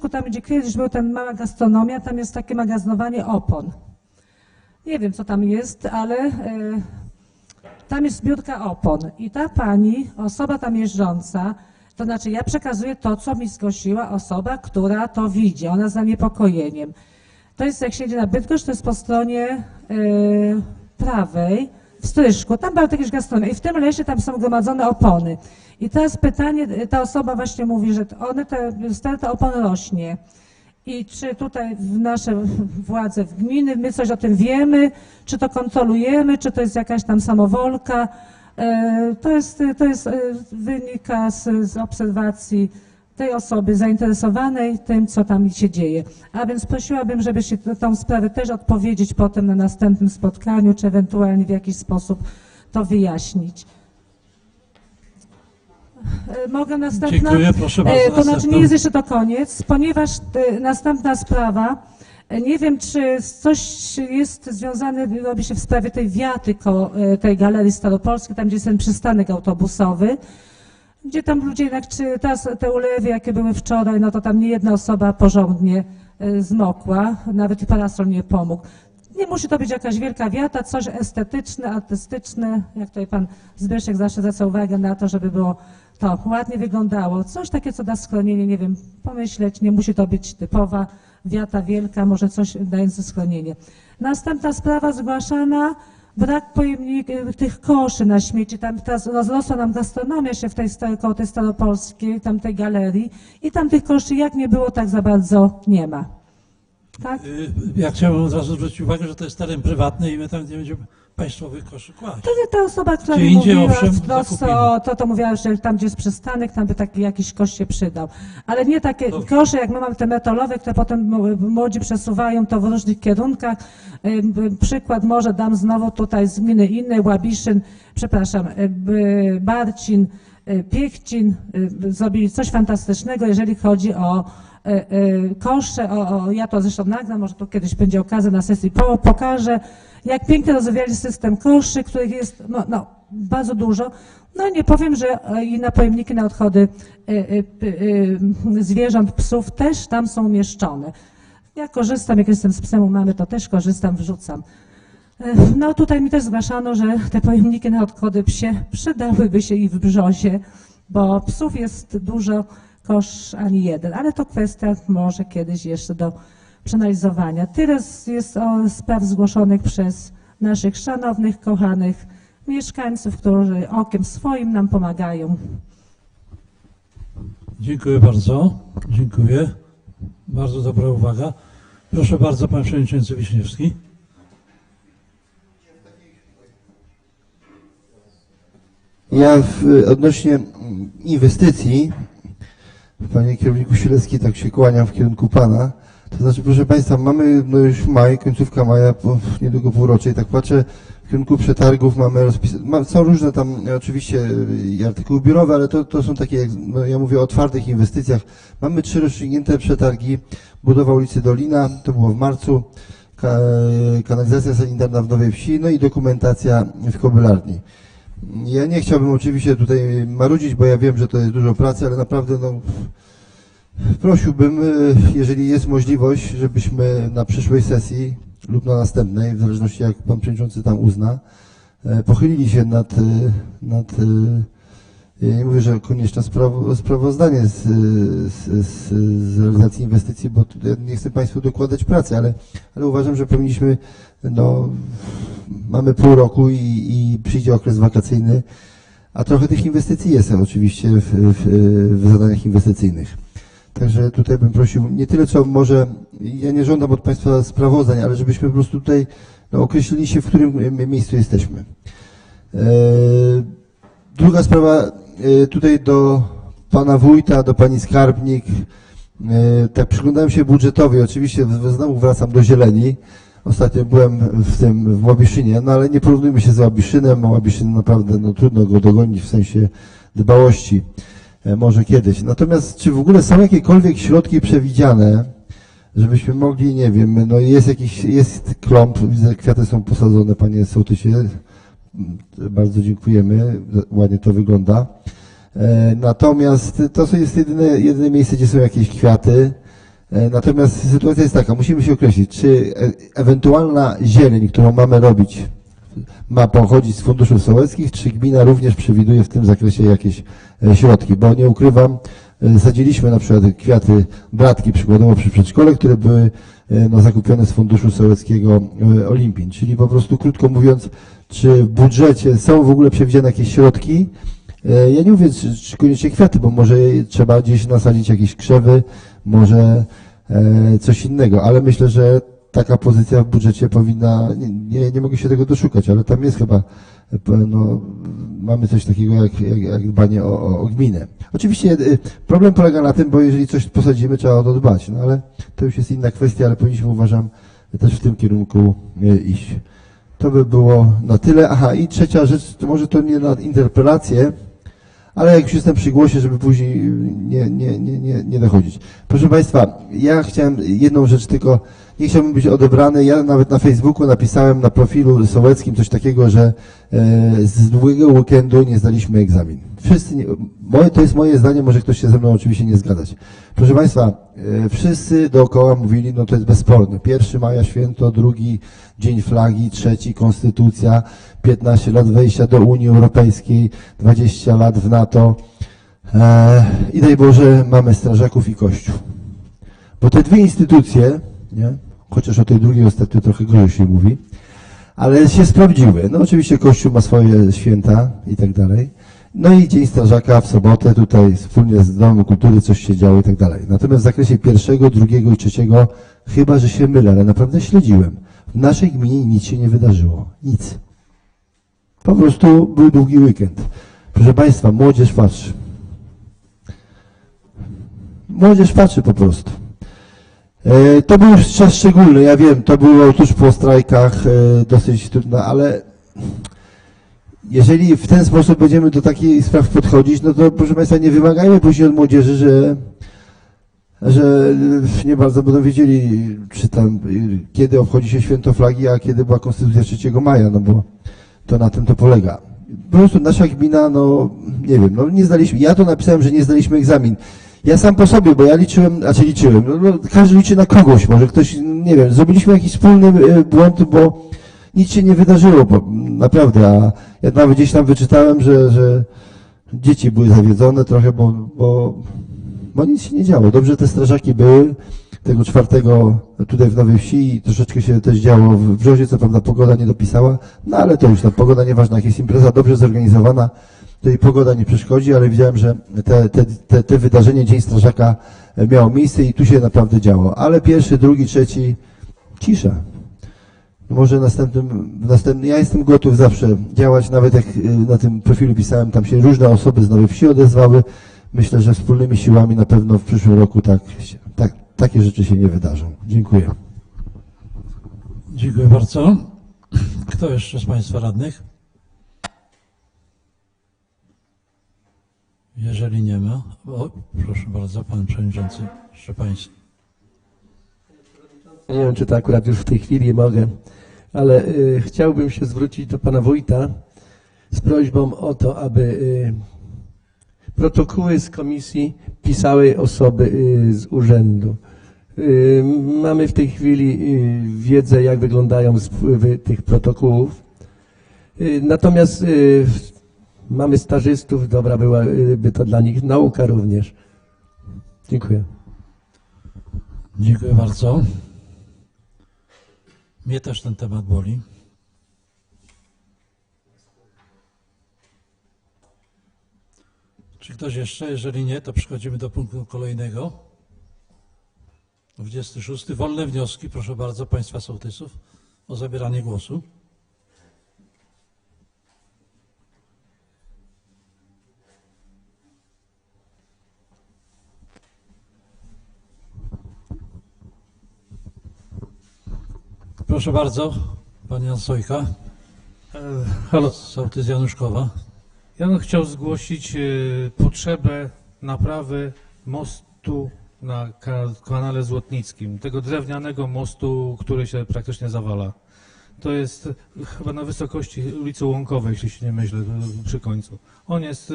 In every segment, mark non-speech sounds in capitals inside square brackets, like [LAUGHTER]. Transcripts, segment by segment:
Stryszku, tam gdzie kiedyś była ta mała gastronomia, tam jest takie magazynowanie opon. Nie wiem, co tam jest, ale e, tam jest zbiórka opon. I ta pani, osoba tam jeżdżąca, to znaczy ja przekazuję to, co mi zgłosiła osoba, która to widzi. Ona z zaniepokojeniem. To jest, jak się na Bydgoszcz, to jest po stronie e, prawej, w Stryszku. Tam była jakaś gastronomia i w tym lesie tam są gromadzone opony. I teraz pytanie, ta osoba właśnie mówi, że one, te, sterta opon rośnie. I czy tutaj w nasze władze w gminy, my coś o tym wiemy, czy to kontrolujemy, czy to jest jakaś tam samowolka. E, To jest, to jest e, wynika z, z obserwacji tej osoby zainteresowanej tym, co tam się dzieje. A więc prosiłabym, żebyście tę- tą sprawę też odpowiedzieć potem na następnym spotkaniu, czy ewentualnie w jakiś sposób to wyjaśnić. E, Mogę następna? Dziękuję, proszę bardzo, E, To znaczy nie jest jeszcze to koniec, ponieważ e, następna sprawa, nie wiem, czy coś jest związane, robi się w sprawie tej wiaty tej Galerii Staropolskiej, tam gdzie jest ten przystanek autobusowy, gdzie tam ludzie jednak, czy teraz te ulewy, jakie były wczoraj, no to tam nie jedna osoba porządnie e, zmokła, nawet parasol nie pomógł. Nie musi to być jakaś wielka wiata, coś estetyczne, artystyczne, jak tutaj pan Zbyszek zawsze zwraca uwagę na to, żeby było to ładnie wyglądało. Coś takie, co da schronienie, nie wiem, pomyśleć, nie musi to być typowa wiata wielka, może coś dające schronienie. Następna sprawa zgłaszana, brak pojemnik, tych koszy na śmieci. Tam teraz rozrosła nam gastronomia się w tej, koło tej staropolskiej, tam tej galerii i tam tych koszy jak nie było, tak za bardzo nie ma. Tak? Y, Ja chciałbym od razu zwrócić uwagę, że to jest teren prywatny i my tam nie będziemy państwowych koszy kłaść. To nie ta osoba, która Gdzie mi indziej, mówiła owszem, wprost zakupimy. o to, to mówiła, że tam gdzie jest przystanek, tam by taki jakiś kosz się przydał. Ale nie takie Dobrze. kosze, jak my mamy te metalowe, które potem młodzi przesuwają to w różnych kierunkach. Przykład może dam znowu tutaj z gminy innej, Łabiszyn, przepraszam, B- Barcin, y, Piechcin, y, zrobili coś fantastycznego, jeżeli chodzi o kosze, o, o, ja to zresztą nagram, może tu kiedyś będzie okazja na sesji, po, pokażę, jak pięknie rozwijali system koszy, których jest no, no, bardzo dużo. No nie powiem, że e, i na pojemniki na odchody zwierząt, psów też tam są umieszczone. Ja korzystam, jak jestem z psem u mamy, to też korzystam, wrzucam. E, No tutaj mi też zgłaszano, że te pojemniki na odchody psie przydałyby się i w brzozie, bo psów jest dużo, kosz ani jeden, ale to kwestia może kiedyś jeszcze do przeanalizowania. Tyle z- jest o spraw zgłoszonych przez naszych szanownych, kochanych mieszkańców, którzy okiem swoim nam pomagają. Dziękuję bardzo. Dziękuję. Bardzo dobra uwaga. Proszę bardzo, pan przewodniczący Wiśniewski. Ja w, odnośnie inwestycji, panie kierowniku Silecki, tak się kłaniam w kierunku pana. To znaczy, proszę państwa, mamy no już maj, końcówka maja, po, niedługo półrocze i tak patrzę, w kierunku przetargów mamy rozpis, ma, są różne tam e, oczywiście e, i artykuły biurowe, ale to, to są takie, no, ja mówię o twardych inwestycjach. Mamy trzy rozstrzygnięte przetargi, budowa ulicy Dolina, to było w marcu, ka, kanalizacja sanitarna w Nowej Wsi, no i dokumentacja w Kobylarni. Ja nie chciałbym oczywiście tutaj marudzić, bo ja wiem, że to jest dużo pracy, ale naprawdę no, prosiłbym, y, jeżeli jest możliwość, żebyśmy na przyszłej sesji lub na następnej, w zależności jak pan przewodniczący tam uzna, e, pochylili się nad, y, nad ja nie mówię, że konieczne sprawo, sprawozdanie z, z, z, z realizacji inwestycji, bo tutaj nie chcę Państwu dokładać pracy, ale, ale uważam, że powinniśmy, no, mamy pół roku i, i przyjdzie okres wakacyjny, a trochę tych inwestycji jest oczywiście w, w, w zadaniach inwestycyjnych. Także tutaj bym prosił, nie tyle co może, ja nie żądam od Państwa sprawozdań, ale żebyśmy po prostu tutaj no, określili się, w którym miejscu jesteśmy. E, Druga sprawa, tutaj do Pana Wójta, do Pani Skarbnik, e, tak przyglądałem się budżetowi, oczywiście znowu wracam do zieleni, Ostatnio byłem w tym, w Łabiszynie, no ale nie porównujmy się z Łabiszynem, Łabiszyn naprawdę, no trudno go dogonić w sensie dbałości, e, może kiedyś. Natomiast czy w ogóle są jakiekolwiek środki przewidziane, żebyśmy mogli, nie wiem, no jest jakiś, jest klomp, widzę, kwiaty są posadzone, panie sołtysie, bardzo dziękujemy, ładnie to wygląda. E, Natomiast to jest jedyne, jedyne miejsce, gdzie są jakieś kwiaty. E, Natomiast sytuacja jest taka, musimy się określić, czy e, ewentualna zieleń, którą mamy robić, ma pochodzić z funduszów sołeckich, czy gmina również przewiduje w tym zakresie jakieś środki, bo nie ukrywam, sadziliśmy na przykład kwiaty, bratki przykładowo przy przedszkole, które były no, zakupione z funduszu sołeckiego e, Olimpin, czyli po prostu krótko mówiąc, czy w budżecie są w ogóle przewidziane jakieś środki, E, Ja nie mówię, czy, czy koniecznie kwiaty, bo może trzeba gdzieś nasadzić jakieś krzewy, może e, coś innego, ale myślę, że taka pozycja w budżecie powinna, nie, nie, mogę się tego doszukać, ale tam jest chyba, e, no, mamy coś takiego jak, jak, jak dbanie o, o, o gminę. Oczywiście e, problem polega na tym, bo jeżeli coś posadzimy, trzeba o to dbać, no ale to już jest inna kwestia, ale powinniśmy, uważam, też w tym kierunku e, iść. To by było na tyle. Aha, i trzecia rzecz, to może to nie na interpelację, ale jak już jestem przy głosie, żeby później nie, nie, nie, nie, nie dochodzić. Proszę Państwa, ja chciałem jedną rzecz tylko, nie chciałbym być odebrany, ja nawet na Facebooku napisałem na profilu sołeckim coś takiego, że e, z długiego weekendu nie zdaliśmy egzamin. Wszyscy, nie, moje, to jest moje zdanie, może ktoś się ze mną oczywiście nie zgadzać. Proszę Państwa, e, wszyscy dookoła mówili, no to jest bezsporne. Pierwszy maja święto, drugi Dzień Flagi, trzeci Konstytucja, 15 lat wejścia do Unii Europejskiej, 20 lat w NATO. E, I daj Boże, mamy strażaków i Kościół. Bo te dwie instytucje, nie? Chociaż o tej drugiej ostatnio trochę gorzej się mówi, ale się sprawdziły. No oczywiście Kościół ma swoje święta i tak dalej. No i Dzień Strażaka w sobotę tutaj wspólnie z Domem Kultury coś się działo i tak dalej. Natomiast w zakresie pierwszego, drugiego i trzeciego chyba, że się mylę, ale naprawdę śledziłem. W naszej gminie nic się nie wydarzyło. Nic. Po prostu był długi weekend. Proszę Państwa, młodzież patrzy. Młodzież patrzy po prostu. E, To był już czas szczególny, ja wiem, to było tuż po strajkach e, dosyć trudne, ale jeżeli w ten sposób będziemy do takich spraw podchodzić, no to proszę Państwa, nie wymagajmy później od młodzieży, że, że nie bardzo będą wiedzieli, czy tam, e, kiedy obchodzi się święto flagi, a kiedy była Konstytucja 3 maja, no bo to na tym to polega. Po prostu nasza gmina, no nie wiem, no nie zdaliśmy, ja to napisałem, że nie zdaliśmy egzamin. Ja sam po sobie, bo ja liczyłem, znaczy liczyłem, no, no, każdy liczy na kogoś, może ktoś, nie wiem, zrobiliśmy jakiś wspólny e, błąd, bo nic się nie wydarzyło, bo naprawdę, a ja nawet gdzieś tam wyczytałem, że, że dzieci były zawiedzone trochę, bo, bo, bo nic się nie działo. Dobrze te strażaki były, tego czwartego tutaj w Nowej Wsi i troszeczkę się też działo w Brzozie, co prawda pogoda nie dopisała, no ale to już ta pogoda nieważna, jak jest impreza dobrze zorganizowana, i pogoda nie przeszkodzi, ale widziałem, że te, te, te, te wydarzenie Dzień Strażaka e, miało miejsce i tu się naprawdę działo. Ale pierwszy, drugi, trzeci, cisza. Może następnym, następnym, ja jestem gotów zawsze działać, nawet jak y, na tym profilu pisałem, tam się różne osoby z Nowej Wsi odezwały. Myślę, że wspólnymi siłami na pewno w przyszłym roku tak, tak, takie rzeczy się nie wydarzą. Dziękuję. Dziękuję bardzo. Kto jeszcze z Państwa radnych? Jeżeli nie ma, o, proszę bardzo, Pan Przewodniczący Szczepański. Nie wiem, czy to akurat już w tej chwili mogę, ale y, chciałbym się zwrócić do pana wójta z prośbą o to, aby y, protokoły z komisji pisały osoby y, z urzędu. Y, mamy w tej chwili y, wiedzę, jak wyglądają spływy tych protokołów. Y, natomiast y, mamy stażystów, dobra byłaby to dla nich nauka również. Dziękuję. Dziękuję bardzo. Mnie też ten temat boli. Czy ktoś jeszcze? Jeżeli nie, to przechodzimy do punktu kolejnego. 26. Wolne wnioski. Proszę bardzo, Państwa sołtysów o zabieranie głosu. Proszę bardzo, Pan Jan Sojka, E, Halo, sołtys Januszkowa. ja bym chciał zgłosić e, potrzebę naprawy mostu na ka- kanale Złotnickim, tego drewnianego mostu, który się praktycznie zawala. To jest e, chyba na wysokości ulicy Łąkowej, jeśli się nie mylę, e, przy końcu. On jest,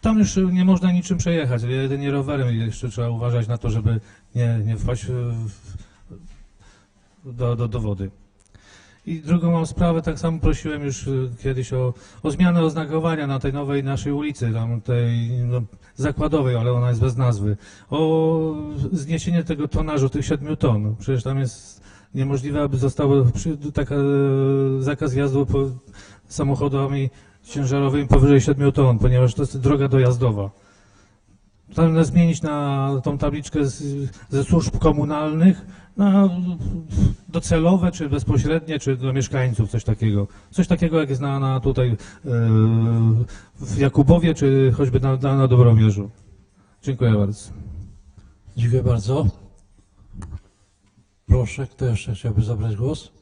tam już nie można niczym przejechać, jedynie rowerem jeszcze trzeba uważać na to, żeby nie, nie wpaść w, do, do, do wody. I drugą mam sprawę, tak samo prosiłem już y, kiedyś o, o zmianę oznakowania na tej nowej naszej ulicy, tam tej no, zakładowej, ale ona jest bez nazwy, o zniesienie tego tonażu, tych 7 ton. Przecież tam jest niemożliwe, aby zostało przy, taka, e, zakaz jazdy po, samochodami ciężarowymi powyżej 7 ton, ponieważ to jest droga dojazdowa. Tam zmienić na tą tabliczkę z, ze służb komunalnych na docelowe, czy bezpośrednie, czy do mieszkańców, coś takiego. Coś takiego, jak jest na, na tutaj e, w Jakubowie, czy choćby na, na, na Dobromierzu. Dziękuję bardzo. Dziękuję bardzo. Proszę, kto jeszcze chciałby zabrać głos?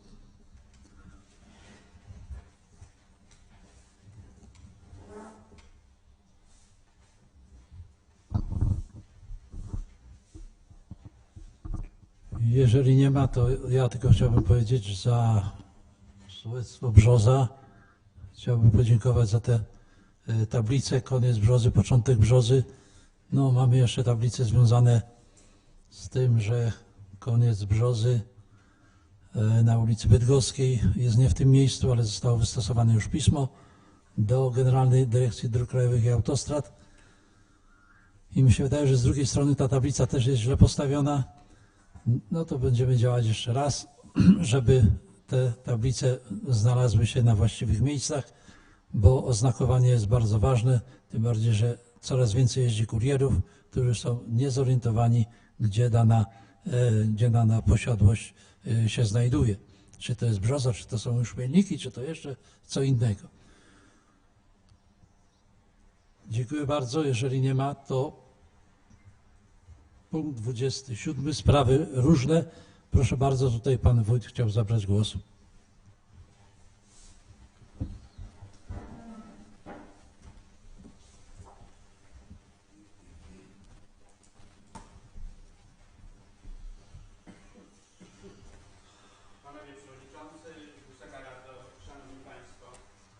Jeżeli nie ma, to ja tylko chciałbym powiedzieć za sołectwo Brzoza. Chciałbym podziękować za te tablice, koniec Brzozy, początek Brzozy. No, mamy jeszcze tablice związane z tym, że koniec Brzozy e, na ulicy Bydgoskiej jest nie w tym miejscu, ale zostało wystosowane już pismo do Generalnej Dyrekcji Dróg Krajowych i Autostrad. I mi się wydaje, że z drugiej strony ta tablica też jest źle postawiona. No to będziemy działać jeszcze raz, [CLEARS THROAT] żeby te tablice znalazły się na właściwych miejscach, bo oznakowanie jest bardzo ważne, tym bardziej, że coraz więcej jeździ kurierów, którzy są niezorientowani, gdzie dana, e, gdzie dana posiadłość e, się znajduje. Czy to jest brzoza, czy to są już mielniki, czy to jeszcze co innego. Dziękuję bardzo. Jeżeli nie ma, to punkt 27. Sprawy różne. Proszę bardzo, tutaj pan wójt chciał zabrać głos. Panowie Przewodniczący, Wysoka Rado, Szanowni Państwo,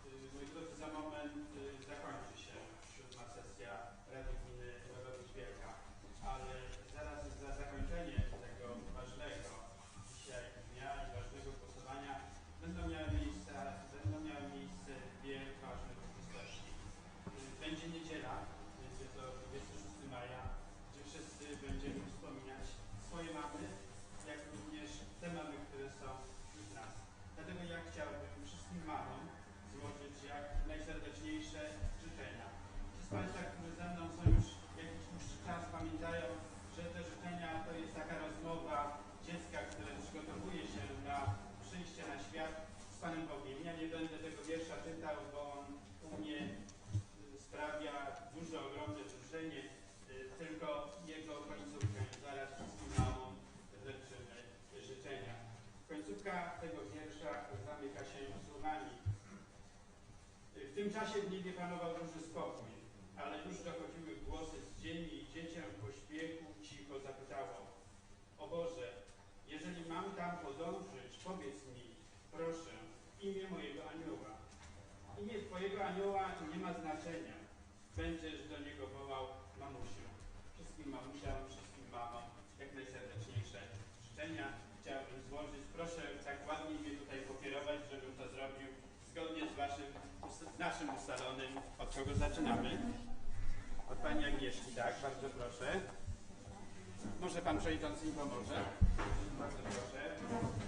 y, moi drodzy, za moment y, zakończy się siódma sesja Rady Gminy Rogowic Wielka, ale zaraz za zakończenie tego ważnego dzisiaj dnia i ważnego głosowania będą miały miejsce, będą miały miejsce dwie ważne uroczystości. Y, Będzie niedziela, będzie to 26 maja, gdzie wszyscy będziemy wspominać swoje mamy, jak również te mamy, które są wśród nas. Dlatego ja chciałbym wszystkim mamom złożyć jak najserdeczniejsze życzenia. Ci z Państwa, którzy ze mną są już jakiś dłuższy czas, pamiętają, że te życzenia to jest taka rozmowa dziecka, które przygotowuje się na przyjście na świat z Panem Bogiem. Ja nie będę W tym czasie w niebie panował duży spokój, ale już dochodziły głosy z ziemi i dziecię w pośpiechu cicho zapytało. O Boże, jeżeli mam tam podążyć, powiedz mi, proszę, imię mojego anioła. Imię twojego anioła nie ma znaczenia. Będziesz do niego wołał mamusiu. Wszystkim mamusiom, wszystkim mamom jak najserdeczniejsze życzenia chciałbym złożyć. Proszę tak ładnie mnie tutaj pokierować, żebym to zrobił zgodnie z waszym, z naszym ustalonym. Od kogo zaczynamy? Od pani Agnieszki, tak, bardzo proszę. Może pan przewodniczący mi pomoże? Bardzo proszę.